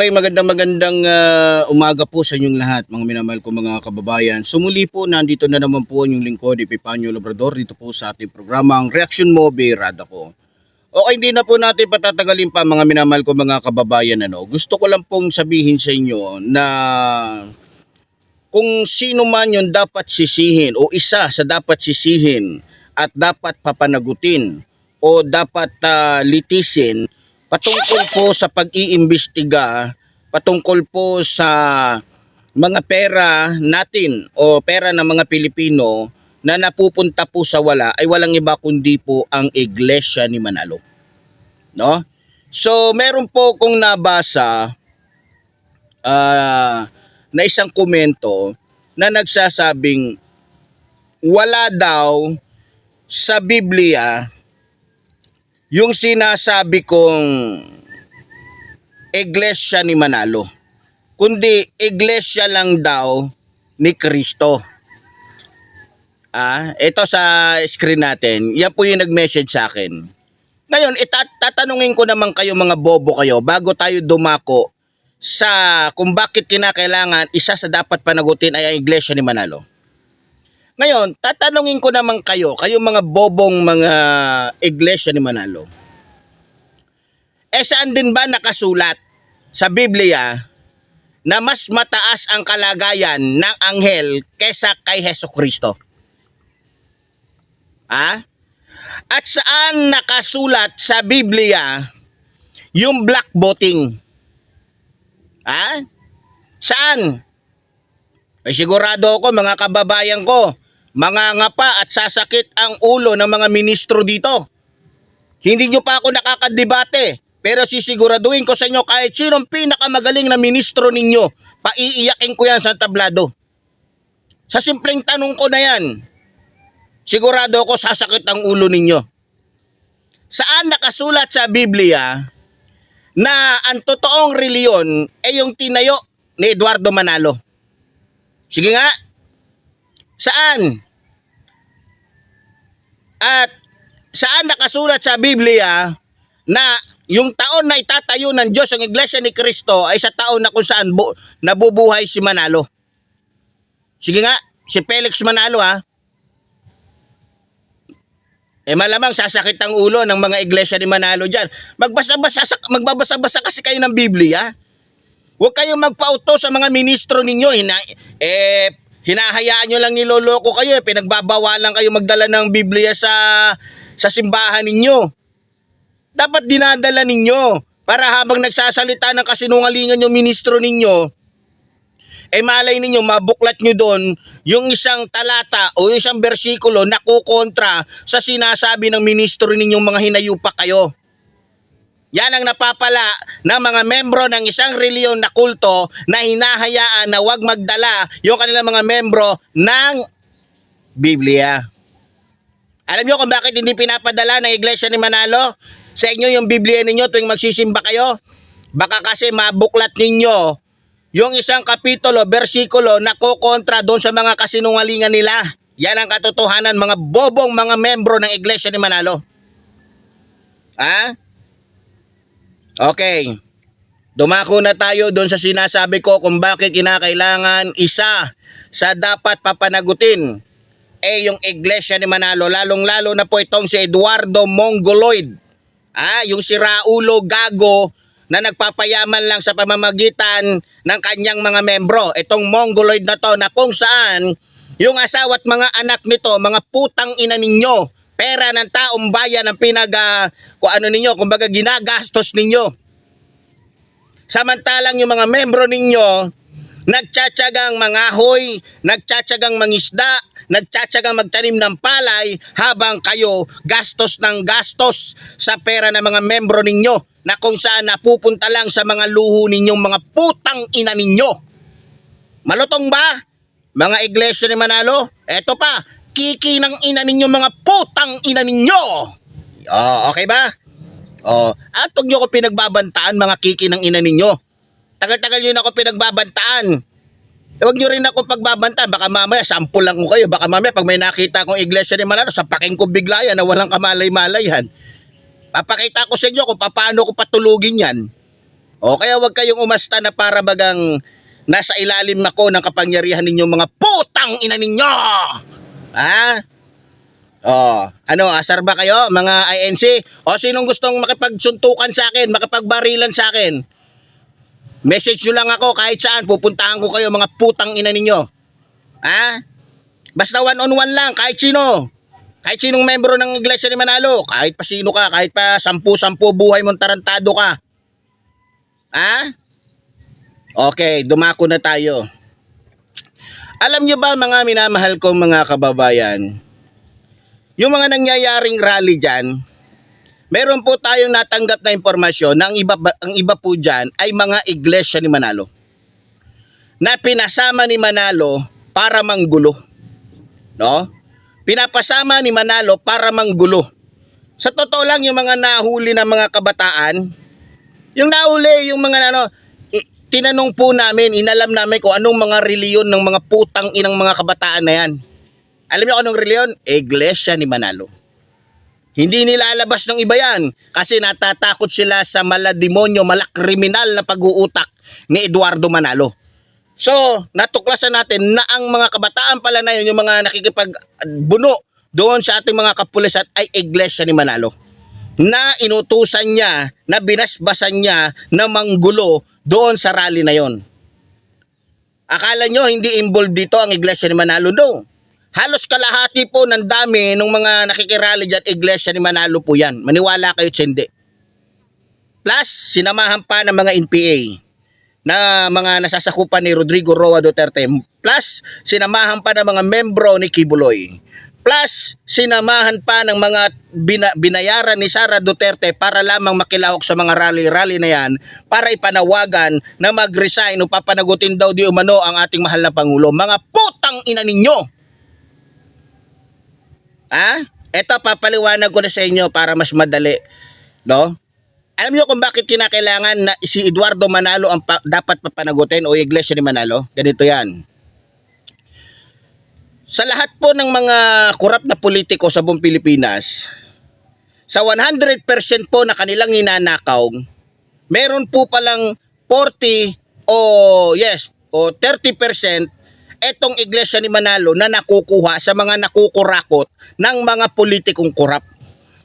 Okay, magandang magandang ah, umaga po sa inyong lahat, mga minamahal ko mga kababayan. Sumuli po, nandito na naman po inyong lingkod, Epipanyo Labrador, dito po sa ating programang Reaction Mo, Birada ko. Okay, hindi na po natin patatagalin pa mga minamahal ko mga kababayan. Ano. Gusto ko lang pong sabihin sa inyo na kung sino man yung dapat sisihin o isa sa dapat sisihin at dapat papanagutin o dapat ah, litisin patungkol po sa pag-iimbestiga, patungkol po sa mga pera natin o pera ng mga Pilipino na napupunta po sa wala ay walang iba kundi po ang Iglesia ni Manalo. No? So, meron po kong nabasa ah, na isang komento na nagsasabing wala daw sa Biblia yung sinasabi kong iglesia ni Manalo, kundi iglesia lang daw ni Kristo. Ah, ito sa screen natin, yan po yung nag-message sa akin. Ngayon, itat- tatanungin ko naman kayo mga bobo kayo bago tayo dumako sa kung bakit kinakailangan isa sa dapat panagutin ay ang iglesia ni Manalo. Ngayon, tatanungin ko naman kayo, kayo mga bobong mga iglesia ni Manalo. Eh saan din ba nakasulat sa Biblia na mas mataas ang kalagayan ng anghel kesa kay Heso Kristo? Ha? At saan nakasulat sa Biblia yung black voting? Ha? Saan? Ay sigurado ako mga kababayan ko, mga ngapa at sasakit ang ulo ng mga ministro dito. Hindi nyo pa ako nakakadebate, pero sisiguraduhin ko sa inyo kahit sinong pinakamagaling na ministro ninyo, paiiyakin ko yan sa tablado. Sa simpleng tanong ko na yan, sigurado ako sasakit ang ulo ninyo. Saan nakasulat sa Biblia na ang totoong reliyon ay yung tinayo ni Eduardo Manalo? Sige nga. Saan? At saan nakasulat sa Biblia na yung taon na itatayo ng Diyos ang Iglesia ni Kristo ay sa taon na kung saan bu- nabubuhay si Manalo? Sige nga, si Felix Manalo ha. Eh malamang sasakit ang ulo ng mga iglesia ni Manalo dyan. Magbasa-basa, magbabasa-basa kasi kayo ng Biblia. Huwag kayong magpauto sa mga ministro ninyo. Hina, eh, hinahayaan nyo lang niloloko kayo. Eh. Pinagbabawalan kayo magdala ng Biblia sa, sa simbahan ninyo. Dapat dinadala ninyo para habang nagsasalita ng kasinungalingan yung ministro ninyo, eh malay ninyo, mabuklat nyo doon yung isang talata o isang bersikulo na kukontra sa sinasabi ng ministro ninyong mga hinayupak kayo. Yan ang napapala ng mga membro ng isang reliyon na kulto na hinahayaan na wag magdala yung kanilang mga membro ng Biblia. Alam nyo kung bakit hindi pinapadala ng Iglesia ni Manalo sa inyo yung Biblia ninyo tuwing magsisimba kayo? Baka kasi mabuklat ninyo yung isang kapitulo, bersikulo na kukontra doon sa mga kasinungalingan nila. Yan ang katotohanan mga bobong mga membro ng Iglesia ni Manalo. Ha? Okay. Dumako na tayo doon sa sinasabi ko kung bakit kinakailangan isa sa dapat papanagutin eh yung iglesia ni Manalo lalong-lalo na po itong si Eduardo Mongoloid. Ah, yung si Raulo Gago na nagpapayaman lang sa pamamagitan ng kanyang mga membro. Itong Mongoloid na to na kung saan yung asawa at mga anak nito, mga putang ina ninyo, pera ng taong bayan ang pinag ah, kung ano ninyo, kumbaga ginagastos ninyo. Samantalang yung mga membro ninyo, nagtsatsagang mangahoy, nagtsatsagang mangisda, nagtsatsagang magtanim ng palay habang kayo gastos ng gastos sa pera ng mga membro ninyo na kung saan napupunta lang sa mga luho ninyong mga putang ina ninyo. Malutong ba? Mga iglesia ni Manalo? Eto pa, kiki ng ina ninyo mga putang ina ninyo. Oh, okay ba? Oh, at huwag niyo ko pinagbabantaan mga kiki ng ina ninyo. Tagal-tagal niyo na ako pinagbabantaan. Eh, Huwag niyo rin ako pagbabantaan. Baka mamaya, sample lang ko kayo. Baka mamaya, pag may nakita akong iglesia ni Manalo, sapakin ko bigla yan na walang kamalay-malay yan. Papakita ko sa inyo kung paano ko patulugin yan. O kaya wag kayong umasta na para bagang nasa ilalim ako ng kapangyarihan ninyo mga putang ina ninyo. Ha? Oh, ano, asar ba kayo mga INC? O sinong gustong makipagsuntukan sa akin, makipagbarilan sa akin? Message nyo lang ako kahit saan, pupuntahan ko kayo mga putang ina ninyo. Ha? Basta one on one lang, kahit sino. Kahit sinong membro ng Iglesia ni Manalo, kahit pa sino ka, kahit pa sampu-sampu buhay mong tarantado ka. Ha? Okay, dumako na tayo. Alam nyo ba mga minamahal kong mga kababayan, yung mga nangyayaring rally dyan, meron po tayong natanggap na impormasyon na ang iba, ang iba po dyan ay mga iglesia ni Manalo. Na pinasama ni Manalo para manggulo. No? Pinapasama ni Manalo para manggulo. Sa totoo lang yung mga nahuli na mga kabataan, yung nahuli, yung mga ano, tinanong po namin, inalam namin kung anong mga reliyon ng mga putang inang mga kabataan na yan. Alam niyo anong reliyon? Iglesia ni Manalo. Hindi nilalabas ng iba yan kasi natatakot sila sa malademonyo, malakriminal na pag-uutak ni Eduardo Manalo. So, natuklasan natin na ang mga kabataan pala na yun, yung mga nakikipagbuno doon sa ating mga kapulisan ay Iglesia ni Manalo. Na inutusan niya, na binasbasan niya na manggulo doon sa rally na yon. Akala nyo hindi involved dito ang Iglesia ni Manalo? No. Halos kalahati po ng dami ng mga nakikirally dyan, Iglesia ni Manalo po yan. Maniwala kayo sa hindi. Plus, sinamahan pa ng mga NPA na mga nasasakupan ni Rodrigo Roa Duterte. Plus, sinamahan pa ng mga membro ni Kibuloy. Plus, sinamahan pa ng mga bina- binayaran ni Sara Duterte para lamang makilahok sa mga rally-rally na yan para ipanawagan na mag-resign o papanagutin daw di umano ang ating mahal na Pangulo. Mga putang ina ninyo! Ha? Ito papaliwanag ko na sa inyo para mas madali. No? Alam niyo kung bakit kinakailangan na si Eduardo Manalo ang pa- dapat papanagutin o Iglesia ni Manalo? Ganito yan. Sa lahat po ng mga kurap na politiko sa buong Pilipinas, sa 100% po na kanilang ninanakaw, meron po palang 40 o yes, o 30% etong Iglesia ni Manalo na nakukuha sa mga nakukurakot ng mga politikong kurap.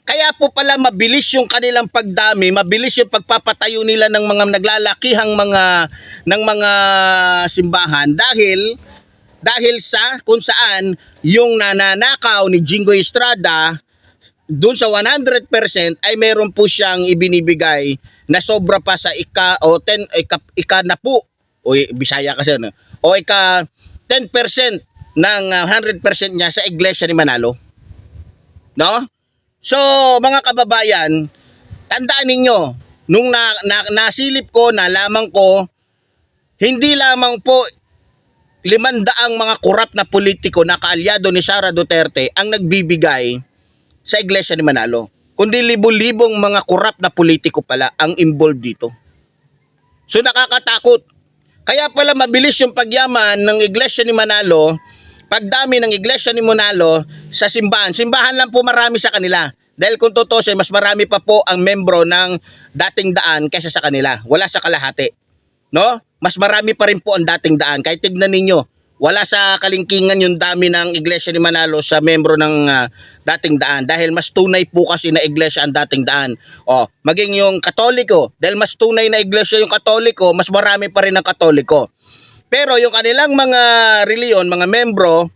Kaya po pala mabilis yung kanilang pagdami, mabilis yung pagpapatayo nila ng mga naglalakihang mga ng mga simbahan dahil dahil sa kung saan yung nananakaw ni Jingo Estrada doon sa 100% ay meron po siyang ibinibigay na sobra pa sa ika o 10 ika, ika na po o Bisaya kasi ano o ika 10% ng ah, 100% niya sa iglesia ni Manalo. No? So, mga kababayan, tandaan ninyo, nung na, na, nasilip ko, nalaman ko, hindi lamang po limandaang mga kurap na politiko na kaalyado ni Sara Duterte ang nagbibigay sa iglesia ni Manalo. Kundi libo-libong mga kurap na politiko pala ang involved dito. So nakakatakot. Kaya pala mabilis yung pagyaman ng iglesia ni Manalo, pagdami ng iglesia ni Manalo sa simbahan. Simbahan lang po marami sa kanila. Dahil kung totoo mas marami pa po ang membro ng dating daan kaysa sa kanila. Wala sa kalahati. No? Mas marami pa rin po ang dating daan. Kahit tignan ninyo, wala sa kalingkingan yung dami ng iglesia ni Manalo sa membro ng ah, dating daan dahil mas tunay po kasi na iglesia ang dating daan. O, maging yung katoliko, dahil mas tunay na iglesia yung katoliko, mas marami pa rin ang katoliko. Pero yung kanilang mga reliyon, mga membro,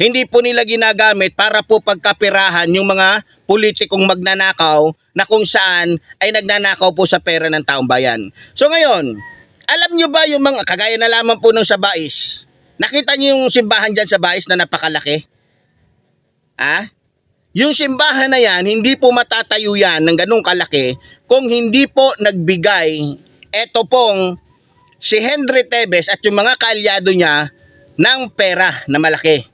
hindi po nila ginagamit para po pagkapirahan yung mga politikong magnanakaw na kung saan ay nagnanakaw po sa pera ng taong bayan. So ngayon, alam nyo ba yung mga, kagaya na lamang po ng sa Bais, nakita nyo yung simbahan dyan sa Bais na napakalaki? Ha? Yung simbahan na yan, hindi po matatayo yan ng ganong kalaki kung hindi po nagbigay eto pong si Henry Tebes at yung mga kaalyado niya ng pera na malaki.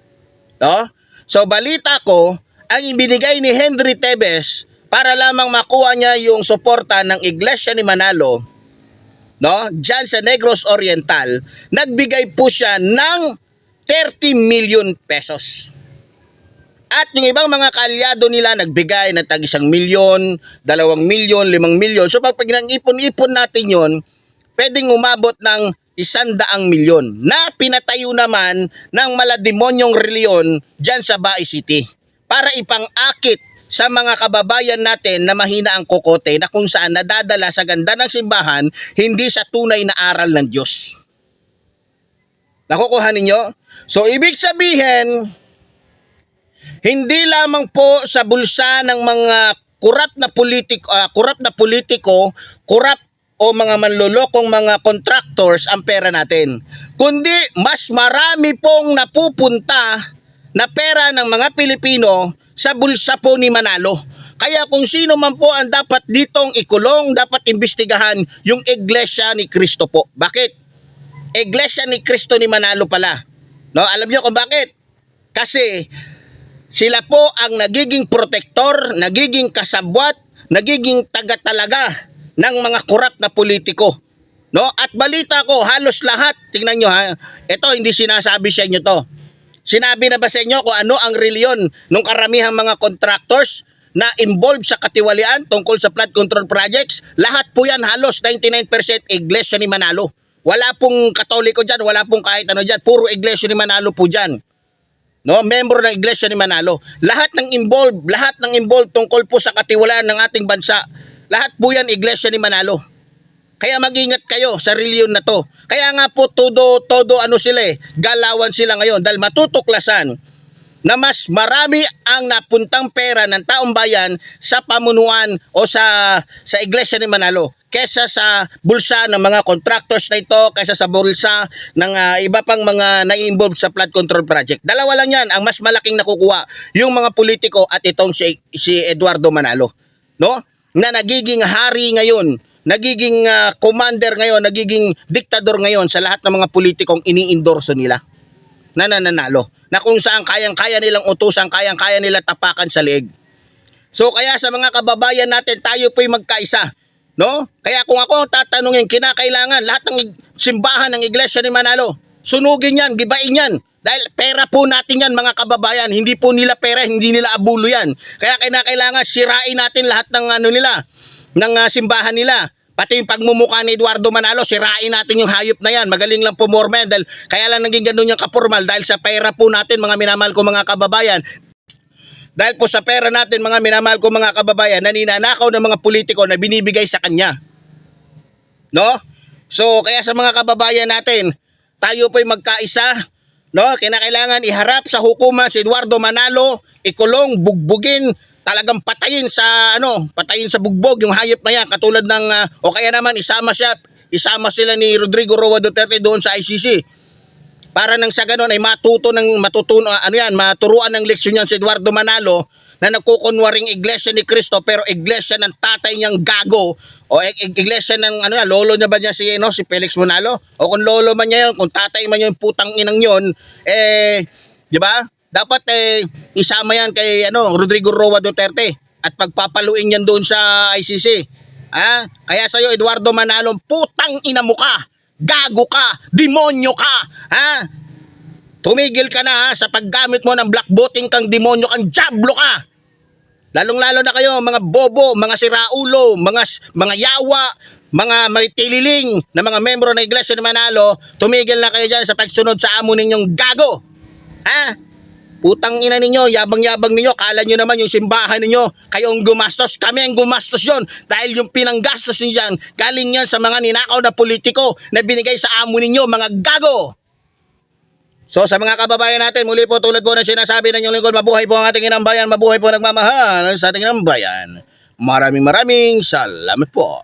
No? So balita ko, ang ibinigay ni Henry Tebes para lamang makuha niya yung suporta ng Iglesia ni Manalo, no? Diyan sa Negros Oriental, nagbigay po siya ng 30 million pesos. At yung ibang mga kaalyado nila nagbigay ng tag isang milyon, dalawang milyon, limang milyon. So pag, pag ipon-ipon natin yon, pwedeng umabot ng isandaang milyon na pinatayo naman ng malademonyong reliyon dyan sa Bae City para ipang-akit sa mga kababayan natin na mahina ang kokote na kung saan nadadala sa ganda ng simbahan hindi sa tunay na aral ng Diyos. Nakukuha ninyo? So ibig sabihin, hindi lamang po sa bulsa ng mga kurap na politiko, kurap na politiko, kurap o mga manlolokong mga contractors ang pera natin. Kundi mas marami pong napupunta na pera ng mga Pilipino sa bulsa po ni Manalo. Kaya kung sino man po ang dapat ditong ikulong, dapat imbestigahan yung Iglesia ni Cristo po. Bakit? Iglesia ni Cristo ni Manalo pala. No, alam niyo kung bakit? Kasi sila po ang nagiging protektor, nagiging kasabwat, nagiging taga-talaga ng mga korap na politiko. No? At balita ko, halos lahat, tingnan nyo ha, ito hindi sinasabi sa inyo to. Sinabi na ba sa inyo kung ano ang reliyon ng karamihang mga contractors na involved sa katiwalian tungkol sa flood control projects? Lahat po yan halos 99% iglesia ni Manalo. Wala pong katoliko dyan, wala pong kahit ano dyan. Puro iglesia ni Manalo po dyan. No, member ng iglesia ni Manalo. Lahat ng involved, lahat ng involved tungkol po sa katiwalaan ng ating bansa. Lahat po yan iglesia ni Manalo. Kaya mag-ingat kayo sa reliyon na to. Kaya nga po todo todo ano sila eh, galawan sila ngayon dahil matutuklasan na mas marami ang napuntang pera ng taong bayan sa pamunuan o sa sa iglesia ni Manalo kesa sa bulsa ng mga contractors na ito, kesa sa bulsa ng ah, iba pang mga na-involved sa flood control project. Dalawa lang yan, ang mas malaking nakukuha, yung mga politiko at itong si, si Eduardo Manalo. No? Na nagiging hari ngayon, nagiging ah, commander ngayon, nagiging diktador ngayon sa lahat ng mga politikong ini-endorso nila na nananalo. Na kung saan kayang-kaya nilang utusan, kayang-kaya nila tapakan sa leeg. So kaya sa mga kababayan natin, tayo po'y magkaisa. No? Kaya kung ako tatanungin, kinakailangan lahat ng simbahan ng iglesia ni Manalo, sunugin yan, gibain yan. Dahil pera po natin yan mga kababayan, hindi po nila pera, hindi nila abulo yan. Kaya kinakailangan sirain natin lahat ng ano nila, ng ah, simbahan nila. Pati yung pagmumukha ni Eduardo Manalo, sirain natin yung hayop na yan. Magaling lang pumorma yan dahil kaya lang naging ganun yung kapurmal dahil sa pera po natin mga minamahal ko mga kababayan. Dahil po sa pera natin mga minamahal ko mga kababayan, naninanakaw ng mga politiko na binibigay sa kanya. No? So, kaya sa mga kababayan natin, tayo po'y magkaisa, no? Kinakailangan iharap sa hukuman si Eduardo Manalo, ikulong, bugbugin, talagang patayin sa ano, patayin sa bugbog yung hayop na yan katulad ng ah, o kaya naman isama siya, isama sila ni Rodrigo Roa Duterte doon sa ICC. Para nang sa ganun ay matuto ng matutuno ano yan, maturuan ng leksyon yan si Eduardo Manalo na nagkukunwaring iglesia ni Cristo pero iglesia ng tatay niyang gago o ig- ig- iglesia ng ano yan, lolo niya ba niya si no, si Felix Manalo o kung lolo man niya yun, kung tatay man yun putang inang yun eh di ba? Dapat eh isama yan kay ano Rodrigo Roa Duterte at pagpapaluin yan doon sa ICC. Ha? Kaya sa'yo, Eduardo Manalo, putang ina mo ka. Gago ka. Demonyo ka. Ha? Tumigil ka na ha, sa paggamit mo ng black voting kang demonyo kang jablo ka. Lalong-lalo na kayo, mga bobo, mga siraulo, mga, mga yawa, mga may tililing na mga membro ng Iglesia ni Manalo, tumigil na kayo dyan sa pagsunod sa amo ninyong gago. Ha? Putang ina ninyo, yabang-yabang ninyo, kala nyo naman yung simbahan ninyo, kayo ang gumastos, kami ang gumastos yon dahil yung pinanggastos nyo dyan, galing yan sa mga ninakaw na politiko na binigay sa amo ninyo, mga gago! So sa mga kababayan natin, muli po tulad po ng sinasabi ng inyong lingkod, mabuhay po ang ating inang bayan, mabuhay po nagmamahal sa ating inang bayan. Maraming maraming salamat po.